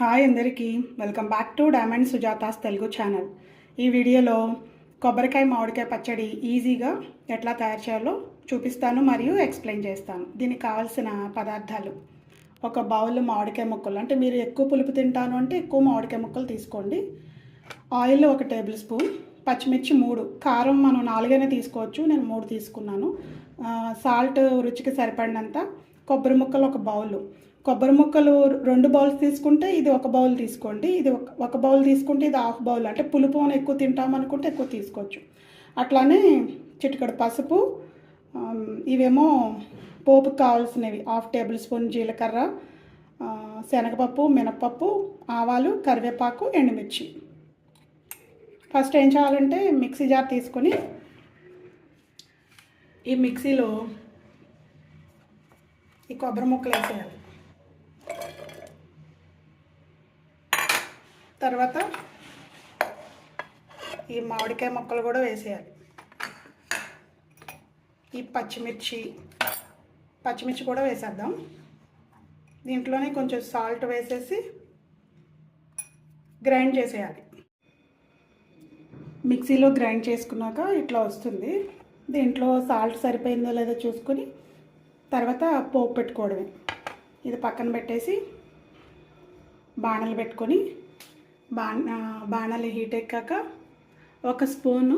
Hi అందరికీ. Welcome back to diamond Sujatha's Telugu channel ఈ వీడియోలో కొబ్బరికాయ మామిడికాయ పచ్చడి ఈజీగా ఎట్లా తయారు చేయాలో చూపిస్తాను మరియు ఎక్స్ప్లెయిన్ చేస్తాను. దీనికి కావాల్సిన పదార్థాలు. ఒక బౌల్ మామిడికాయ ముక్కలు. అంటే మీరు ఎక్కువ పులుపు తింటాను అంటే ఎక్కువ మామిడికాయ ముక్కలు తీసుకోండి. ఆయిల్ ఒక టేబుల్ స్పూన్ పచ్చిమిర్చి మూడు. కారం మనం నాలుగైనా తీసుకోవచ్చు. నేను మూడు తీసుకున్నాను. సాల్ట్ రుచికి సరిపడినంత కొబ్బరి ముక్కలు ఒక బౌల్ కొబ్బరి ముక్కలు రెండు బౌల్స్ తీసుకుంటే ఇది ఒక బౌల్ తీసుకోండి ఇది ఒక బౌల్ తీసుకుంటే ఇది హాఫ్ బౌల్. అంటే పులుపు అని ఎక్కువ తింటాం అనుకుంటే ఎక్కువ తీసుకోవచ్చు. అట్లానే చిటికడు పసుపు ఇవేమో పోపుకి కావాల్సినవి హాఫ్ టేబుల్ స్పూన్ జీలకర్ర శనగపప్పు మినపప్పు ఆవాలు కరివేపాకు ఎండుమిర్చి. ఫస్ట్ ఏం చేయాలంటే మిక్సీ జార్ తీసుకొని ఈ మిక్సీలో ఈ కొబ్బరి ముక్కలు వేసేయాలి. తర్వాత ఈ మామిడికాయ ముక్కలు కూడా వేసేయాలి. ఈ పచ్చిమిర్చి పచ్చిమిర్చి కూడా వేసేద్దాం. దీంట్లోనే కొంచెం సాల్ట్ వేసేసి గ్రైండ్ చేసేయాలి. మిక్సీలో గ్రైండ్ చేసుకున్నాక ఇట్లా వస్తుంది. దీంట్లో సాల్ట్ సరిపోయిందో లేదో చూసుకొని తర్వాత పోపు పెట్టుకోవడమే. ఇది పక్కన పెట్టేసి బాణలు పెట్టుకొని బాణ బాణాలు హీట్ ఎక్కాక ఒక స్పూను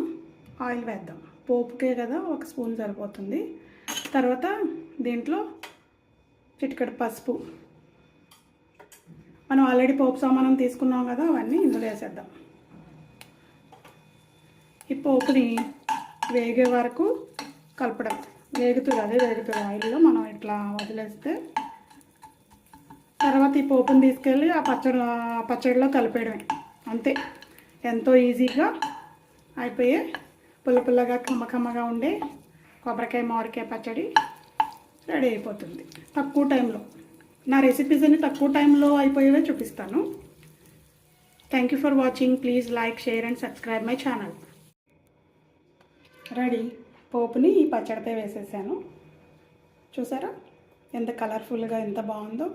ఆయిల్ వేద్దాం. పోపుకే కదా ఒక స్పూన్ సరిపోతుంది. తర్వాత దీంట్లో చిటికడ పసుపు. మనం ఆల్రెడీ పోపు సామానం తీసుకున్నాం కదా అవన్నీ ఇందులో వేసేద్దాం. ఈ పోపుని వేగే వరకు కలపడం. వేగుతుంది అదే వేగుతుంది ఆయిల్లో మనం ఇట్లా వదిలేస్తే తర్వాత ఈ పోపుని తీసుకెళ్ళి ఆ పచ్చడి పచ్చడిలో కలిపేయడమే. అంతే. ఎంతో ఈజీగా అయిపోయే పుల్ల పుల్లగా కమ్మ కమ్మగా ఉండే కొబ్బరికాయ మామిడికాయ పచ్చడి రెడీ అయిపోతుంది. తక్కువ టైంలో. నా రెసిపీస్ అన్ని తక్కువ టైంలో అయిపోయేవే చూపిస్తాను. Thank you for watching please like share and subscribe my channel ready. పోపుని ఈ పచ్చడిపై వేసేసాను. చూసారా? ఎంత కలర్ఫుల్గా ఎంత బాగుందో.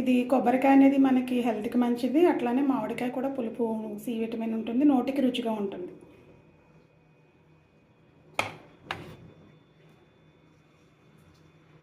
ఇది కొబ్బరికాయ అనేది మనకి హెల్త్కి మంచిది. అట్లానే మామిడికాయ కూడా పులుపు సి విటమిన్ ఉంటుంది నోటికి రుచిగా ఉంటుంది.